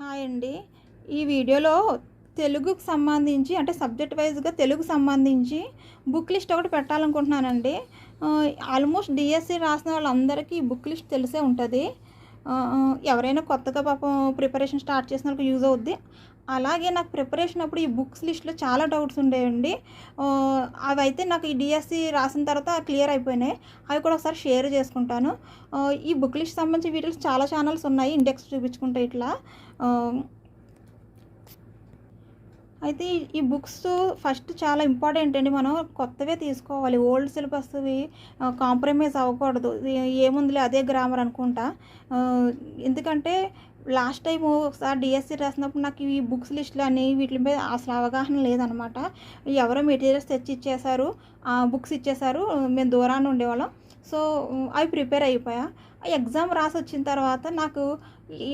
Hi అండి. ఈ వీడియోలో తెలుగుకు సంబంధించి అంటే సబ్జెక్ట్ వైజ్గా తెలుగు సంబంధించి బుక్ లిస్ట్ ఒకటి పెట్టాలనుకుంటున్నానండి. ఆల్మోస్ట్ డిఎస్సి రాసిన వాళ్ళందరికీ ఈ బుక్ లిస్ట్ తెలిసే ఉంటుంది. ఎవరైనా కొత్తగా పాపం ప్రిపరేషన్ స్టార్ట్ చేసిన వాళ్ళకి యూజ్ అవుద్ది. అలాగే నాకు ప్రిపరేషన్ అప్పుడు ఈ బుక్స్ లిస్ట్లో చాలా డౌట్స్ ఉండేవండి. అవి అయితే నాకు ఈ డిఎస్సి రాసిన తర్వాత క్లియర్ అయిపోయినాయి. అవి కూడా ఒకసారి షేర్ చేసుకుంటాను. ఈ బుక్ లిస్ట్ సంబంధించి వీడియోస్ చాలా ఛానల్స్ ఉన్నాయి. ఇండెక్స్ చూపించుకుంటే ఇట్లా. అయితే ఈ- బుక్స్ ఫస్ట్ చాలా ఇంపార్టెంట్ అండి. మనం కొత్తవే తీసుకోవాలి. ఓల్డ్ సిలబస్వి కాంప్రమైజ్ అవ్వకూడదు. ఏముందిలే అదే గ్రామర్ అనుకుంటా. ఎందుకంటే లాస్ట్ టైం ఒకసారి డిఎస్సి రాసినప్పుడు నాకు ఈ బుక్స్ లిస్టులు అనేవి వీటి మీద అసలు అవగాహన లేదనమాట ఎవరో మెటీరియల్స్ తెచ్చి ఇచ్చేశారు బుక్స్ ఇచ్చేశారు మేము దూరాన్ని ఉండేవాళ్ళం. సో అవి ప్రిపేర్ అయిపోయా. ఎగ్జామ్ రాసి వచ్చిన తర్వాత నాకు ఈ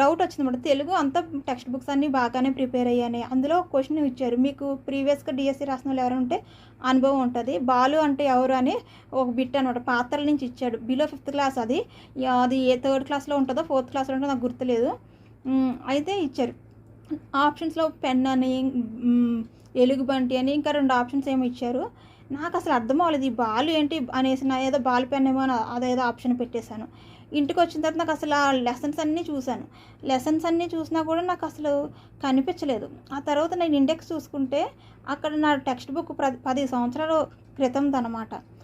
డౌట్ వచ్చిందనమాట. తెలుగు అంతా టెక్స్ట్ బుక్స్ అన్నీ బాగానే ప్రిపేర్ అయ్యాయి అందులో క్వశ్చన్ ఇచ్చారు. మీకు ప్రీవియస్గా డిఎస్సి రాసిన వాళ్ళు ఎవరు ఉంటే అనుభవం ఉంటుంది. బాలు అంటే ఎవరు అని ఒక బిట్ అనమాట. పాత్రల నుంచి ఇచ్చాడు. బిలో ఫిఫ్త్ క్లాస్ అది. అది ఏ థర్డ్ క్లాస్లో ఉంటుందో ఫోర్త్ క్లాస్లో ఉంటుందో నాకు గుర్తులేదు. అయితే ఇచ్చారు. ఆప్షన్స్లో పెన్ అని ఎలుగుబంటి అని ఇంకా రెండు ఆప్షన్స్ ఏమో ఇచ్చారు. నాకు అసలు అర్థం అవ్వలేదు. ఈ బాల్ ఏంటి అనేసి నా ఏదో బాల్ పెన్ ఏమో అని అదేదో ఆప్షన్ పెట్టేశాను. ఇంటికి వచ్చిన తర్వాత నాకు అసలు ఆ లెసన్స్ అన్నీ చూశాను. లెసన్స్ అన్నీ చూసినా కూడా నాకు అసలు కనిపించలేదు. ఆ తర్వాత నేను ఇండెక్స్ చూసుకుంటే అక్కడ నా టెక్స్ట్ బుక్ ప్ర- పది సంవత్సరాల క్రితందనమాట అనమాట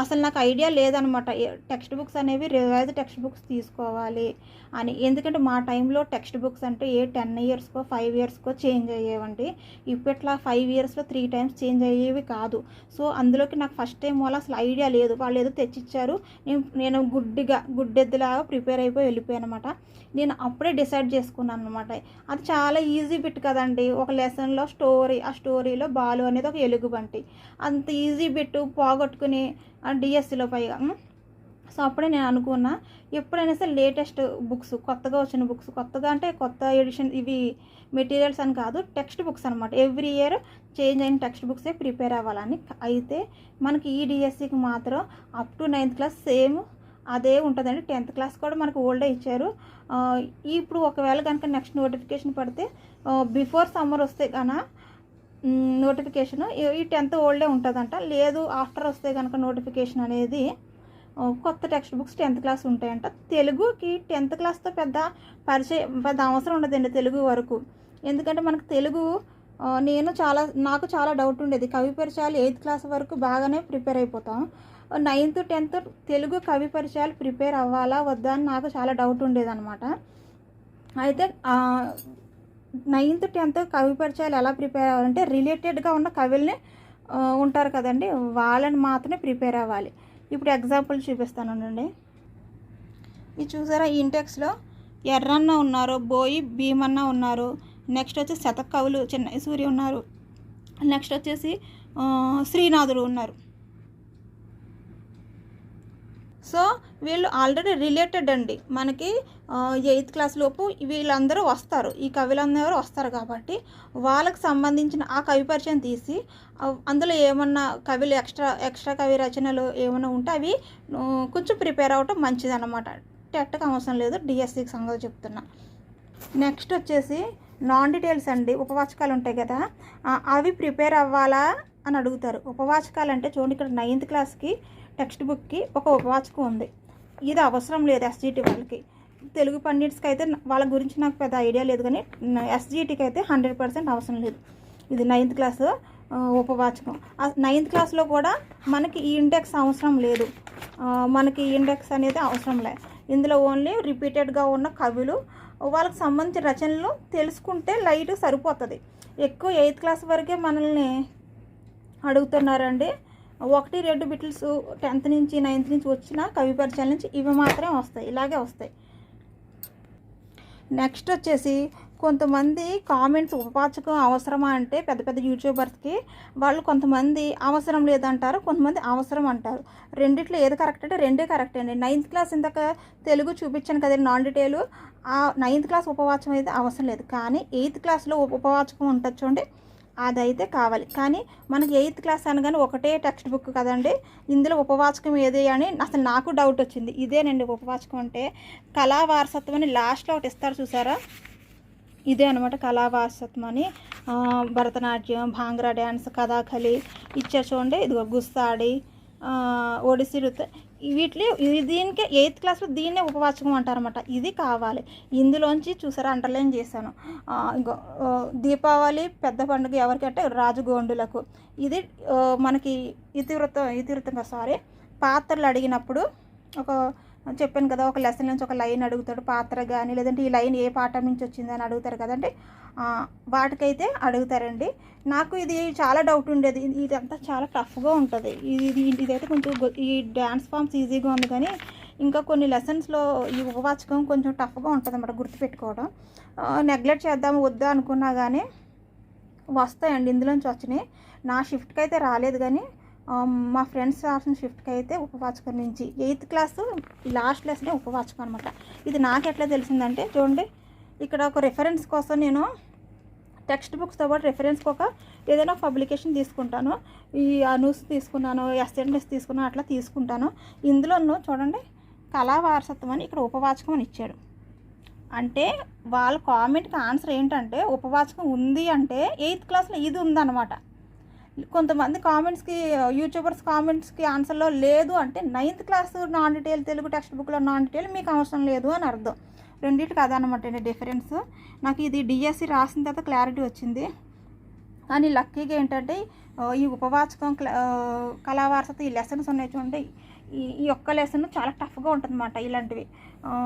అసలు నాకు ఐడియా లేదనమాట. టెక్స్ట్ బుక్స్ అనేవి రివైజ్ టెక్స్ట్ బుక్స్ తీసుకోవాలి అని. ఎందుకంటే మా టైంలో టెక్స్ట్ బుక్స్ అంటే ఏ టెన్ ఇయర్స్కో ఫైవ్ ఇయర్స్కో చేంజ్ అయ్యేవండి. ఇప్పట్లా ఫైవ్ ఇయర్స్లో త్రీ టైమ్స్ చేంజ్ అయ్యేవి కాదు. సో అందులోకి నాకు ఫస్ట్ టైం వల్ల అసలు ఐడియా లేదు. వాళ్ళు ఏదో తెచ్చిచ్చారు. నేను నేను గుడ్డిగా గుడ్డెద్దులాగా ప్రిపేర్ అయిపోయి వెళ్ళిపోయాను అనమాట నేను అప్పుడే డిసైడ్ చేసుకున్నాను అనమాట అది చాలా ఈజీ బిట్ కదండి. ఒక లెసన్లో స్టోరీ ఆ స్టోరీలో బాలు అనేది ఒక ఎలుగుబంటి. అంత ఈజీ బిట్ పోగొట్టుకుని డిఎస్సిలో పైగా సో అప్పుడే నేను అనుకున్నా ఎప్పుడైనా సరే లేటెస్ట్ బుక్స్ కొత్తగా వచ్చిన బుక్స్ కొత్తగా అంటే కొత్త ఎడిషన్ ఇవి మెటీరియల్స్ అని కాదు టెక్స్ట్ బుక్స్ అనమాట ఎవ్రీ ఇయర్ చేంజ్ అయిన టెక్స్ట్ బుక్సే ప్రిపేర్ అవ్వాలని అయితే మనకి ఈ డిఎస్సికి మాత్రం up to ninth class same అదే ఉంటుందండి. టెన్త్ క్లాస్ కూడా మనకు ఓల్డే ఇచ్చారు. ఇప్పుడు ఒకవేళ కనుక నెక్స్ట్ నోటిఫికేషన్ పడితే బిఫోర్ సమ్మర్ వస్తే కన నోటిఫికేషన్ ఈ టెన్త్ ఓల్డే ఉంటుందంట. లేదు ఆఫ్టర్ వస్తే కనుక నోటిఫికేషన్ అనేది కొత్త టెక్స్ట్ బుక్స్ టెన్త్ క్లాస్ ఉంటాయంట. తెలుగుకి టెన్త్ క్లాస్తో పెద్ద పరిచయం పెద్ద అవసరం ఉండదండి తెలుగు వరకు. ఎందుకంటే మనకు తెలుగు నేను చాలా నాకు చాలా డౌట్ ఉండేది. కవి పరిచయాలు ఎయిత్ క్లాస్ వరకు బాగానే ప్రిపేర్ అయిపోతాం. నైన్త్ టెన్త్ తెలుగు కవి పరిచయాలు ప్రిపేర్ అవ్వాలా వద్దా అని నాకు చాలా డౌట్ ఉండేదన్నమాట. అయితే నైన్త్ టెన్త్ కవి పరిచయాలు ఎలా ప్రిపేర్ అవ్వాలంటే రిలేటెడ్గా ఉన్న కవుల్ని ఉంటారు కదండి. వాళ్ళని మాత్రమే ప్రిపేర్ అవ్వాలి. ఇప్పుడు ఎగ్జాంపుల్ చూపిస్తాను అండి. ఇది చూసారా? ఈ ఇంటెక్స్లో ఎర్రన్న ఉన్నారు బోయి భీమన్న ఉన్నారు నెక్స్ట్ వచ్చి శతకవులు చిన్న సూర్య ఉన్నారు నెక్స్ట్ వచ్చేసి శ్రీనాథుడు ఉన్నారు. సో వీళ్ళు ఆల్రెడీ రిలేటెడ్ అండి. మనకి ఎయిత్ క్లాస్ లోపు వీళ్ళందరూ వస్తారు. ఈ కవులందరూ వస్తారు కాబట్టి వాళ్ళకి సంబంధించిన ఆ కవి పరిచయం తీసి అందులో ఏమన్నా కవిలు ఎక్స్ట్రా ఎక్స్ట్రా కవి రచనలు ఏమైనా ఉంటే అవి కొంచెం ప్రిపేర్ అవ్వటం మంచిది అనమాట టెట్కి అవసరం లేదు డిఎస్సికి సంగతి చెప్తున్నా. నెక్స్ట్ వచ్చేసి నాన్ డీటెయిల్స్ అండి. ఉపవాచకాలు ఉంటాయి కదా అవి ప్రిపేర్ అవ్వాలా అని అడుగుతారు. ఉపవాచకాలు అంటే చూడండి ఇక్కడ నైన్త్ క్లాస్కి టెక్స్ట్ బుక్కి ఒక ఉపవాచకం ఉంది. ఇది అవసరం లేదు ఎస్జిటి వాళ్ళకి. తెలుగు పండిట్స్కి అయితే వాళ్ళ గురించి నాకు పెద్ద ఐడియా లేదు కానీ ఎస్జిటికి అయితే హండ్రెడ్ పర్సెంట్ అవసరం లేదు. ఇది నైన్త్ క్లాస్ ఉపవాచకం. నైన్త్ క్లాస్లో కూడా మనకి ఈ ఇండెక్స్ అవసరం లేదు. మనకి ఈ ఇండెక్స్ అనేది అవసరం లేదు ఇందులో ఓన్లీ రిపీటెడ్గా ఉన్న కవులు వాళ్ళకి సంబంధించిన రచనలు తెలుసుకుంటే లైట్ సరిపోతుంది. ఎక్కువ ఎయిత్ క్లాస్ వరకే మనల్ని అడుగుతున్నారండి. ఒకటి రెండు బిట్స్ టెన్త్ నుంచి నైన్త్ నుంచి వచ్చిన కవి పరిచయాల నుంచి ఇవి మాత్రమే వస్తాయి. ఇలాగే వస్తాయి. నెక్స్ట్ వచ్చేసి కొంతమంది కామెంట్స్ ఉపవాచకం అవసరమా అంటే పెద్ద పెద్ద యూట్యూబర్స్కి వాళ్ళు కొంతమంది అవసరం లేదంటారు కొంతమంది అవసరం అంటారు. రెండిట్లో ఏది కరెక్ట్ అంటే రెండే కరెక్ట్ అండి. నైన్త్ క్లాస్ ఇందాక తెలుగు చూపించాను కదండి నాన్ డీటెయిల్. ఆ నైన్త్ క్లాస్ ఉపవాచకం అయితే అవసరం లేదు. కానీ ఎయిత్ క్లాస్లో ఉపవాచకం ఉంటుంది చూడండి. అదైతే కావాలి. కానీ మనకి ఎయిత్ క్లాస్ అనగానే ఒకటే టెక్స్ట్ బుక్ కదండి. ఇందులో ఉపవాచకం ఏది అని అసలు నాకు డౌట్ వచ్చింది. ఇదేనండి ఉపవాచకం అంటే కళా వారసత్వం అని లాస్ట్లో ఒకటి ఇస్తారు చూసారా? ఇదే అనమాట కళా వారసత్వం అని భరతనాట్యం భాంగ్రా డ్యాన్స్ కథాకళి ఇచ్చారు చూడండి. ఇదిగో గుస్తాడి ఆ, ఒడిస్సీ వీటిని దీనికే ఎయిత్ క్లాస్లో దీన్నే ఉపవాచకం అంటారన్నమాట. ఇది కావాలి. ఇందులోంచి చూసారా అండర్లైన్ చేశాను. ఇంకో దీపావళి పెద్ద పండుగ ఎవరికంటే రాజుగోండులకు ఇది మనకి ఇతివృత్తం ఇతివృత్తంగా సారీ పాత్రలు అడిగినప్పుడు ఒక చెప్పాను కదా ఒక లెసన్ నుంచి ఒక లైన్ అడుగుతాడు పాత్ర కానీ లేదంటే ఈ లైన్ ఏ పాఠం నుంచి వచ్చింది అని అడుగుతారు కదంటే వాటికైతే అడుగుతారండి. నాకు ఇది చాలా డౌట్ ఉండేది. ఇది- ఇదంతా చాలా టఫ్గా ఉంటుంది. ఇది ఇదైతే కొంచెం ఈ డ్యాన్స్ ఫామ్స్ ఈజీగా ఉంది కానీ ఇంకా కొన్ని లెసన్స్లో ఈ ఉపవాచకం కొంచెం టఫ్గా ఉంటుంది అన్నమాట గుర్తుపెట్టుకోవడం. నెగ్లెక్ట్ చేద్దాం వద్దా అనుకున్నా కానీ వస్తాయండి. ఇందులోంచి వచ్చినాయి. నా షిఫ్ట్కి అయితే రాలేదు కానీ మా ఫ్రెండ్స్ రాసిన షిఫ్ట్కి అయితే ఉపవాచకం నుంచి ఎయిత్ క్లాస్ లాస్ట్ లెసనే ఉపవాచకం అనమాట ఇది నాకు ఎట్లా తెలిసిందంటే చూడండి ఇక్కడ ఒక రెఫరెన్స్ కోసం నేను టెక్స్ట్ బుక్స్తో పాటు రెఫరెన్స్కి ఒక ఏదైనా పబ్లికేషన్ తీసుకుంటాను. ఈ న్యూస్ తీసుకున్నాను ఎస్ఎన్ఎస్ తీసుకున్నాను అట్లా తీసుకుంటాను. ఇందులోనూ చూడండి కళా వారసత్వం అని ఇక్కడ ఉపవాచకం అని ఇచ్చాడు. అంటే వాళ్ళ కామెంట్కి ఆన్సర్ ఏంటంటే ఉపవాచకం ఉంది అంటే ఎయిత్ క్లాస్లో ఇది ఉందన్నమాట. కొంతమంది కామెంట్స్కి యూట్యూబర్స్ కామెంట్స్కి ఆన్సర్లో లేదు అంటే ninth class non detail Telugu text బుక్లో నాన్ డీటెయిల్ మీకు అవసరం లేదు అని అర్థం. రెండింటికి అదనమాట అండి డిఫరెన్స్ నాకు ఇది డిఎస్సి రాసిన తర్వాత క్లారిటీ వచ్చింది. కానీ లక్కీగా ఏంటంటే ఈ ఉపవాచకం కళావారసత ఈ లెసన్స్ ఉన్నాయి చూడండి. ఈ ఈ ఒక్క లెసన్ చాలా టఫ్గా ఉంటుంది అన్నమాట ఇలాంటివి.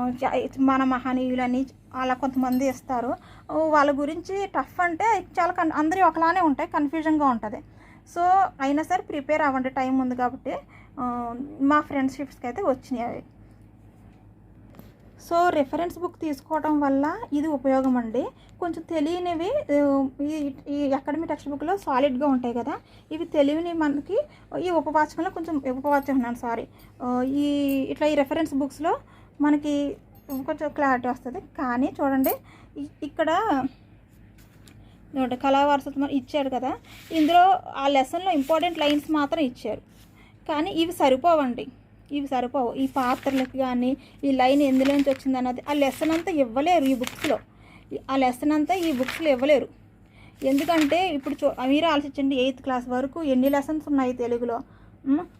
చ- మన మహనీయులని అలా కొంతమంది ఇస్తారు. వాళ్ళ గురించి టఫ్ అంటే చాలా కన్ అందరి ఒకలానే ఉంటాయి కన్ఫ్యూజన్గా ఉంటుంది. సో అయినా సరే ప్రిపేర్ అవ్వండి టైం ఉంది కాబట్టి మా ఫ్రెండ్షిప్స్కి అయితే వచ్చినాయి అవి. సో రెఫరెన్స్ బుక్ తీసుకోవడం వల్ల ఇది ఉపయోగం అండి. కొంచెం తెలియనివి ఈ ఈ అకాడమీ టెక్స్ట్ బుక్లో సాలిడ్గా ఉంటాయి కదా ఇవి తెలియని మనకి ఈ ఉపవాచకంలో కొంచెం ఉపవాచకం సారీ. ఈ ఇట్లా ఈ రెఫరెన్స్ బుక్స్లో మనకి కొంచెం క్లారిటీ వస్తుంది. కానీ చూడండి ఇక్కడ కళావారసత్వం ఇచ్చాడు కదా. ఇందులో ఆ లెసన్లో ఇంపార్టెంట్ లైన్స్ మాత్రం ఇచ్చారు. కానీ ఇవి సరిపోవండి. ఇవి సరిపోవు. ఈ పాత్రలకు కానీ ఈ లైన్ ఎందులోంచి వచ్చింది అన్నది ఆ లెసన్ అంతా ఇవ్వలేరు ఈ బుక్స్లో. ఆ లెసన్ అంతా ఈ బుక్స్లో ఇవ్వలేరు. ఎందుకంటే ఇప్పుడు చూ మీరు ఆలోచించండి ఎయిత్ క్లాస్ వరకు ఎన్ని లెసన్స్ ఉన్నాయి తెలుగులో?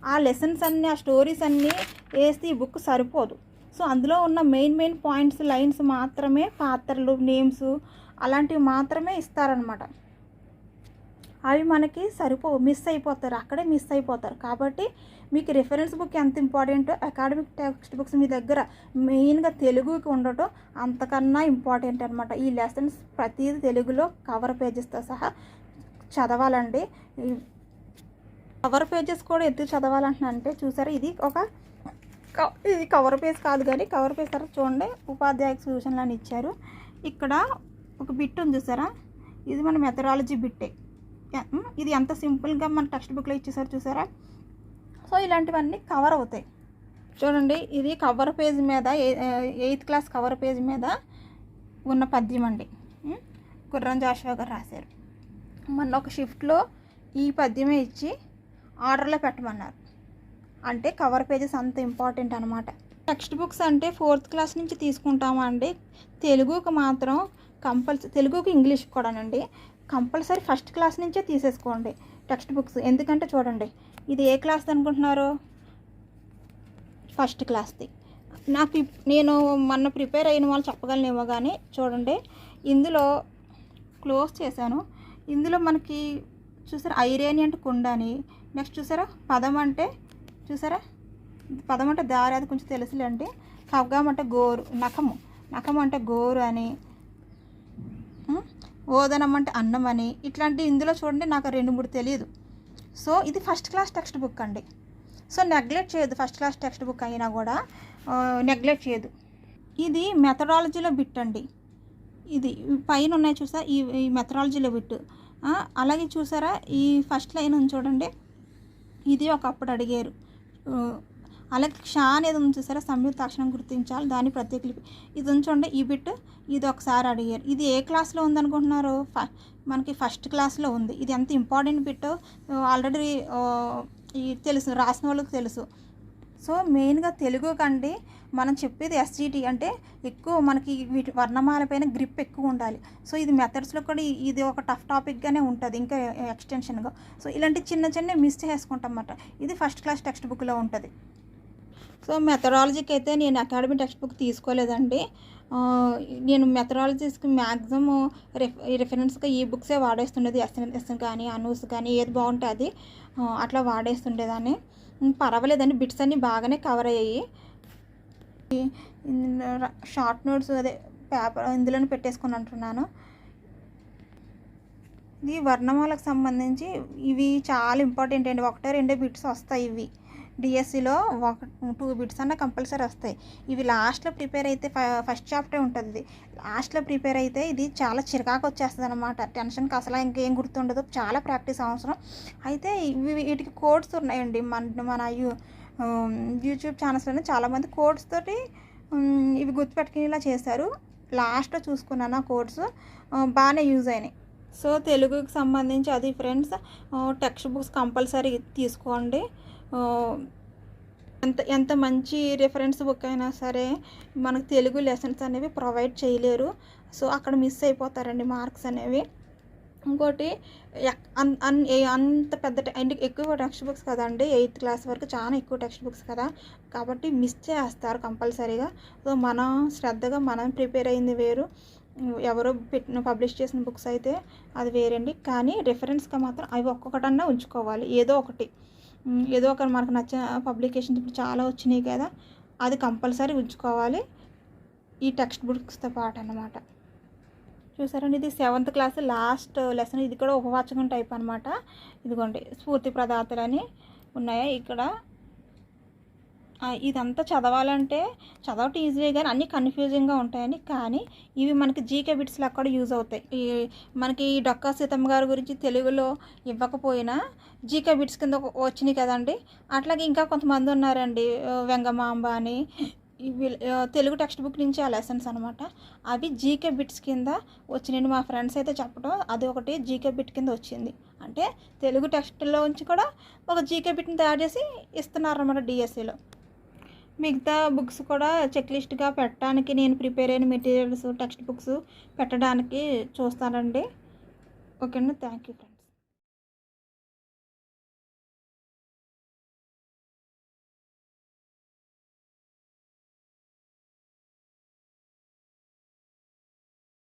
ఆ లెసన్స్ అన్నీ ఆ స్టోరీస్ అన్నీ వేస్తే ఈ బుక్ సరిపోదు. సో అందులో ఉన్న మెయిన్ మెయిన్ పాయింట్స్ లైన్స్ మాత్రమే పాత్రలు నేమ్స్ అలాంటివి మాత్రమే ఇస్తారనమాట అవి మనకి సరిపోవు మిస్ అయిపోతారు అక్కడే మిస్ అయిపోతారు. కాబట్టి మీకు రిఫరెన్స్ బుక్ ఎంత ఇంపార్టెంట్ అకాడమిక్ టెక్స్ట్ బుక్స్ మీ దగ్గర మెయిన్గా తెలుగుకి ఉండటం అంతకన్నా ఇంపార్టెంట్ అనమాట ఈ లెసన్స్ ప్రతిదీ తెలుగులో కవర్ పేజెస్తో సహా చదవాలండి. ఈ కవర్ పేజెస్ కూడా ఎందుకు చదవాలంటున్నానంటే చూసారా ఇది ఒక ఇది కవర్ పేజ్ కాదు కానీ కవర్ పేజ్ తర్వాత చూడండి. ఉపాధ్యాయ సూచనలు అని ఇచ్చారు. ఇక్కడ ఒక బిట్ ఉంది చూసారా? ఇది మన మెథడాలజీ బిట్టే ఇది ఎంత సింపుల్గా మన టెక్స్ట్ బుక్లో ఇచ్చేసారు చూసారా? సో ఇలాంటివన్నీ కవర్ అవుతాయి. చూడండి ఇది కవర్ పేజ్ మీద ఎయిత్ క్లాస్ కవర్ పేజ్ మీద ఉన్న పద్యం అండి. గుర్రం జాషువా గారు రాశారు. మొన్న ఒక షిఫ్ట్లో ఈ పద్యమే ఇచ్చి ఆర్డర్లో పెట్టమన్నారు. అంటే కవర్ పేజెస్ అంత ఇంపార్టెంట్ అనమాట టెక్స్ట్ బుక్స్ అంటే ఫోర్త్ క్లాస్ నుంచి తీసుకుంటామండి. తెలుగుకు తెలుగుకి మాత్రం కంపల్సరీ తెలుగుకి ఇంగ్లీష్ కూడానండి. కంపల్సరీ ఫస్ట్ క్లాస్ నుంచే తీసేసుకోండి టెక్స్ట్ బుక్స్. ఎందుకంటే చూడండి ఇది ఏ క్లాస్ అనుకుంటున్నారు? ఫస్ట్ క్లాస్ది. నాకు నేను మొన్న ప్రిపేర్ అయిన వాళ్ళు చెప్పగలనేమో కానీ చూడండి ఇందులో క్లోజ్ చేశాను. ఇందులో మనకి చూసారా ఐరేని అంటే కుండ అని. నెక్స్ట్ చూసారా పదం అంటే చూసారా? పదం అంటే దారి అది కొంచెం తెలుసులేండి. ఖడ్గం అంటే గోరు నఖము. నఖం అంటే గోరు అని. ఓదనం అంటే అన్నం అని ఇట్లాంటి ఇందులో చూడండి నాకు రెండు మూడు తెలియదు. సో ఇది ఫస్ట్ క్లాస్ టెక్స్ట్ బుక్ అండి. సో నెగ్లెక్ట్ చేయదు ఫస్ట్ క్లాస్ టెక్స్ట్ బుక్ అయినా కూడా నెగ్లెక్ట్ చేయదు ఇది మెథడాలజీలో బిట్ అండి. ఇది పైన ఉన్నాయి చూసా ఈ మెథడాలజీలో బిట్ అలాగే చూసారా? ఈ ఫస్ట్ లైన్ ఉంది చూడండి. ఇది ఒకప్పుడు అడిగారు. అలాగే క్ష అనేది ఉంది చూసారా? సంయుక్త అక్షరం గుర్తించాలి. దాని ప్రత్యేక లిపి. ఇది ఉంచండి ఈ బిట్ ఇది ఒకసారి అడిగారు. ఇది ఏ క్లాస్లో ఉందనుకుంటున్నారు? ఫ మనకి ఫస్ట్ క్లాస్లో ఉంది. ఇది ఎంత ఇంపార్టెంట్ బిట్ ఆల్రెడీ ఈ తెలుసు. రాసిన వాళ్ళకి తెలుసు. సో మెయిన్గా తెలుగు కండి మనం చెప్పేది ఎస్జిటి అంటే ఎక్కువ మనకి వీటి వర్ణమాల పైన గ్రిప్ ఎక్కువ ఉండాలి. సో ఇది మెథడ్స్లో కూడా ఇది ఒక టఫ్ టాపిక్గానే ఉంటుంది. ఇంకా ఎక్స్టెన్షన్గా సో ఇలాంటి చిన్న చిన్న మిస్ చేసుకుంటాం అన్నమాట. ఇది ఫస్ట్ క్లాస్ టెక్స్ట్ బుక్లో ఉంటుంది. సో మెథడాలజీకి అయితే నేను అకాడమీ టెక్స్ట్ బుక్ తీసుకోలేదండి నేను మెథడాలజీస్కి మ్యాక్సిమం రిఫ రిఫరెన్స్గా ఈ బుక్సే వాడేస్తుండేది. ఎస్ఎన్ ఎస్ఎన్ కానీ అనూస్ కానీ ఏది బాగుంటే అది అట్లా వాడేస్తుండేదాన్ని. పర్వాలేదండి. బిట్స్ అన్నీ బాగానే కవర్ అయ్యాయి. షార్ట్ నోట్స్ అదే పేపర్ ఇందులోనే పెట్టేసుకుని అంటున్నాను. ఇది వర్ణమాలకు సంబంధించి ఇవి చాలా ఇంపార్టెంట్ అండి. ఒకటే రెండే బిట్స్ వస్తాయి ఇవి. డిఎస్సిలో ఒక టూ బిట్స్ అన్న కంపల్సరీ వస్తాయి. ఇవి లాస్ట్లో ప్రిపేర్ అయితే ఫస్ట్ చాప్టర్ ఉంటుంది. లాస్ట్లో ప్రిపేర్ అయితే ఇది చాలా చిరాకు వచ్చేస్తుంది అనమాట టెన్షన్కి అసలు ఇంకేం గుర్తుండదు. చాలా ప్రాక్టీస్ అవసరం. అయితే ఇవి వీటికి కోడ్స్ ఉన్నాయండి. మన మన యూ యూట్యూబ్ ఛానల్స్లోనే చాలామంది కోడ్స్ తోటి ఇవి గుర్తుపెట్టుకునేలా చేశారు. లాస్ట్లో చూసుకున్నాను ఆ కోడ్స్ బాగానే యూజ్ అయినాయి. సో తెలుగుకి సంబంధించి అది ఫ్రెండ్స్ టెక్స్ట్ బుక్స్ కంపల్సరీ తీసుకోండి. ఎంత ఎంత మంచి రిఫరెన్స్ బుక్ అయినా సరే మనకు తెలుగు లెసన్స్ అనేవి ప్రొవైడ్ చేయలేరు. సో అక్కడ మిస్ అయిపోతారండి మార్క్స్ అనేవి. ఇంకోటి ఎక్- అన్- అంత పెద్ద అంటే ఎక్కువ టెక్స్ట్ బుక్స్ కదండి ఎయిత్ క్లాస్ వరకు చాలా ఎక్కువ టెక్స్ట్ బుక్స్ కదా. కాబట్టి మిస్ చేస్తారు కంపల్సరీగా. సో మనం శ్రద్ధగా మనం ప్రిపేర్ అయింది వేరు. ఎవరో పెట్టిన పబ్లిష్ చేసిన బుక్స్ అయితే అది వేరండి. కానీ రిఫరెన్స్గా మాత్రం అవి ఒక్కొక్కటన్నా ఉంచుకోవాలి. ఏదో ఒకటి. ఏదో ఒక మనకు నచ్చిన పబ్లికేషన్స్ ఇప్పుడు చాలా వచ్చినాయి కదా అది కంపల్సరీ ఉంచుకోవాలి. ఈ టెక్స్ట్ బుక్స్తో పాటు అనమాట చూసారండి ఇది సెవెంత్ క్లాస్ లాస్ట్ లెసన్. ఇది కూడా ఉపవాచకం టైప్ అనమాట ఇదిగోండి స్ఫూర్తి పదార్థాలని ఉన్నాయి ఇక్కడ. ఇదంతా చదవాలంటే చదవటం ఈజీ కానీ అన్నీ కన్ఫ్యూజింగ్గా ఉంటాయని కానీ ఇవి మనకి జీకే బిట్స్లో అక్కడ యూజ్ అవుతాయి. ఈ మనకి ఈ డొక్కా సీతమ్మ గారి గురించి తెలుగులో ఇవ్వకపోయినా జీకే బిట్స్ కింద ఒక- వచ్చినాయి కదండి. అట్లాగే ఇంకా కొంతమంది ఉన్నారండి వెంగమాంబ అని. తెలుగు టెక్స్ట్ బుక్ నుంచి ఆ లెసన్స్ అనమాట అవి జీకే బిట్స్ కింద వచ్చినాయండి మా ఫ్రెండ్స్ అయితే చెప్పడం అది ఒకటి జీకే బిట్ కింద వచ్చింది. అంటే తెలుగు టెక్స్ట్లో నుంచి కూడా ఒక జీకే బిట్ని తయారు చేసి ఇస్తున్నారు అనమాట డిఎస్సిలో మిగతా బుక్స్ కూడా చెక్ లిస్ట్గా పెట్టడానికి నేను ప్రిపేర్ అయిన మెటీరియల్స్ టెక్స్ట్ బుక్స్ పెట్టడానికి చూస్తానండి. ఓకే అండి థ్యాంక్ యూ